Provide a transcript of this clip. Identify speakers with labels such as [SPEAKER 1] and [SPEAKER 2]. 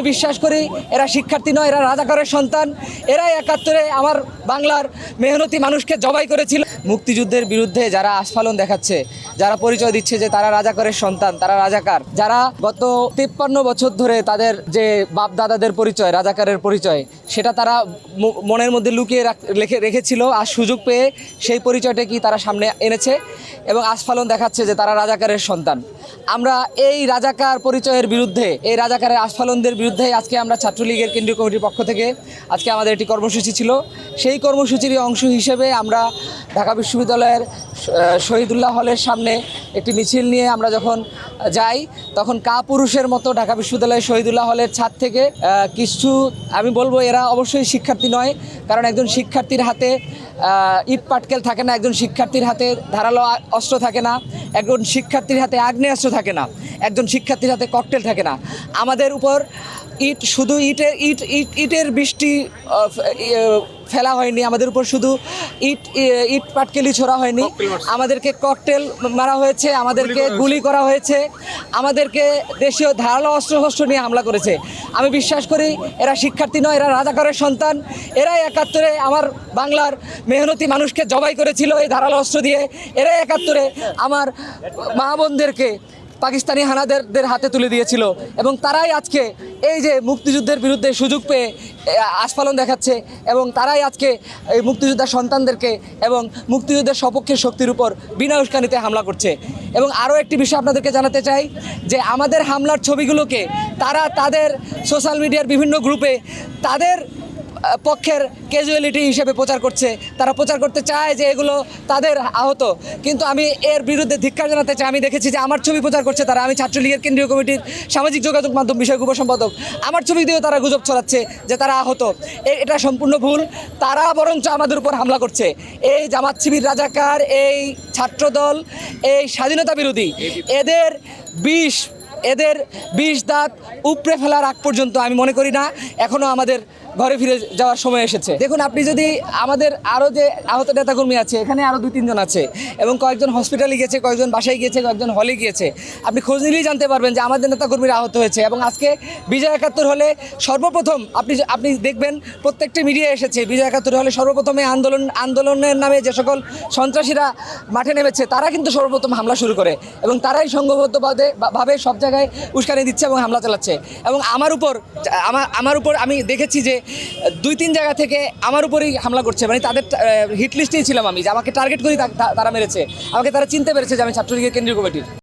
[SPEAKER 1] আমি বিশ্বাস করি, এরা শিক্ষার্থী নয়, এরা রাজাকারের সন্তান। এরাই একাত্তরে আমার বাংলার মেহনতি মানুষকে জবাই করেছিল। মুক্তিযুদ্ধের বিরুদ্ধে যারা আস্ফালন দেখাচ্ছে, যারা পরিচয় দিচ্ছে যে তারা রাজাকারের সন্তান, তারা রাজাকার, যারা গত তিপ্পান্ন বছর ধরে তাদের যে বাপ দাদাদের পরিচয়, রাজাকারের পরিচয়, সেটা তারা মনের মধ্যে লুকিয়ে রাখ- রেখে, রেখেছিল আর সুযোগ পেয়ে সেই পরিচয়টা কি তারা সামনে এনেছে এবং আস্ফালন দেখাচ্ছে যে তারা রাজাকারের সন্তান। আমরা এই রাজাকার পরিচয়ের বিরুদ্ধে, এই রাজাকারের আস্ফালনদের বিরুদ্ধে আজকে আমরা ছাত্রলীগের কেন্দ্রীয় কমিটির পক্ষ থেকে আজকে আমাদের একটি কর্মসূচি ছিল। সেই কর্মসূচির অংশ হিসেবে আমরা ঢাকা বিশ্ববিদ্যালয়ের শহীদুল্লাহ হলের সামনে একটি মিছিল নিয়ে আমরা যখন যাই তখন কা পুরুষের মতো ঢাকা বিশ্ববিদ্যালয়ের শহীদুল্লাহ হলের ছাদ থেকে কিছু আমি বলব এরা অবশ্যই শিক্ষার্থী নয় কারণ একজন শিক্ষার্থীর হাতে ইট পাটকেল থাকে না একজন শিক্ষার্থীর হাতে ধারালো অস্ত্র থাকে না একজন শিক্ষার্থীর হাতে আগ্নেয়াস্ত্র থাকে না একজন শিক্ষার্থীর হাতে ককটেল থাকে না। আমাদের উপর ইট শুধু ইটের ইট ইট ইটের বৃষ্টি আহ, ফ- ই- ফেলা হয়নি আমাদের উপর শুধু ইট ইট পাটকেলি ছোড়া হয়নি। আমাদেরকে ককটেল মারা হয়েছে আমাদেরকে গুলি করা হয়েছে। আমাদেরকে দেশীয় ধারালো অস্ত্র শস্ত্র নিয়ে হামলা করেছে। আমি বিশ্বাস করি এরা শিক্ষার্থী নয় এরা রাজাকারের সন্তান। এরাই একাত্তরে আমার বাংলার মেহনতি মানুষকে জবাই করেছিল এই ধারালো অস্ত্র দিয়ে। এরাই একাত্তরে আমার মা বোনদেরকে পাকিস্তানি হানাদারদের হাতে তুলে দিয়েছিল এবং তারাই আজকে এই যে মুক্তিযুদ্ধের বিরুদ্ধে সুযোগ পেয়ে আস্ফালন দেখাচ্ছে এবং তারাই আজকে এই মুক্তিযোদ্ধার সন্তানদেরকে এবং মুক্তিযুদ্ধের সপক্ষের শক্তির উপর বিনা উস্কানিতে হামলা করছে। এবং আরও একটি বিষয় আপনাদেরকে জানাতে চাই যে আমাদের হামলার ছবিগুলোকে তারা তাদের সোশ্যাল মিডিয়ার বিভিন্ন গ্রুপে তাদের পক্ষের ক্যাজুয়ালিটি হিসেবে প্রচার করছে। তারা প্রচার করতে চায় যে এগুলো তাদের আহত। কিন্তু আমি এর বিরুদ্ধে ধিক্কার জানাতে চাই। আমি দেখেছি যে আমার ছবি প্রচার করছে তারা। আমি ছাত্রলীগের কেন্দ্রীয় কমিটির সামাজিক যোগাযোগ মাধ্যম বিষয়ক উপসম্পাদক। আমার ছবি দিয়েও তারা গুজব ছড়াচ্ছে যে তারা আহত। এটা সম্পূর্ণ ভুল। তারা বরঞ্চ আমাদের উপর হামলা করছে। এই জামাত শিবির রাজাকার, এই ছাত্রদল, এই স্বাধীনতা বিরোধী, এদের বিষ এদের বিষ দাঁত উপড়ে ফেলার আগ পর্যন্ত আমি মনে করি না। এখনও আমাদের ঘরে ফিরে যাওয়ার সময় এসেছে। দেখুন, আপনি যদি আমাদের আরও যে আহত নেতাকর্মী আছে, এখানে আরও দুই, তিনজন আছে এবং কয়েকজন হসপিটালে গিয়েছে কয়েকজন বাসায় গিয়েছে, কয়েকজন হলে গিয়েছে, আপনি খোঁজ নিলেই জানতে পারবেন যে আমাদের নেতাকর্মীরা আহত হয়েছে এবং আজকে বিজয় একাত্তর হলে সর্বপ্রথম আপনি আপনি দেখবেন প্রত্যেকটি মিডিয়া এসেছে, বিজয় একাত্তর হলে সর্বপ্রথমে আন্দোলন আন্দোলনের নামে যে সকল সন্ত্রাসীরা মাঠে নেমেছে, তারা কিন্তু সর্বপ্রথম হামলা শুরু করে এবং তারাই সংঘবদ্ধভাবে ভাবে সব জায়গায় উস্কানি দিচ্ছে এবং হামলা চালাচ্ছে এবং আমার উপর আমার আমার উপর আমি দেখেছি যে দুই তিন জায়গা থেকে আমার উপরেই হামলা করছে। মানে তাদের হিট লিস্টেই ছিলাম আমি যে আমাকে টার্গেট করি তারা মেরেছে। আমাকে তারা চিনতে পেরেছে যে আমি ছাত্রলীগের কেন্দ্রীয় কমিটির।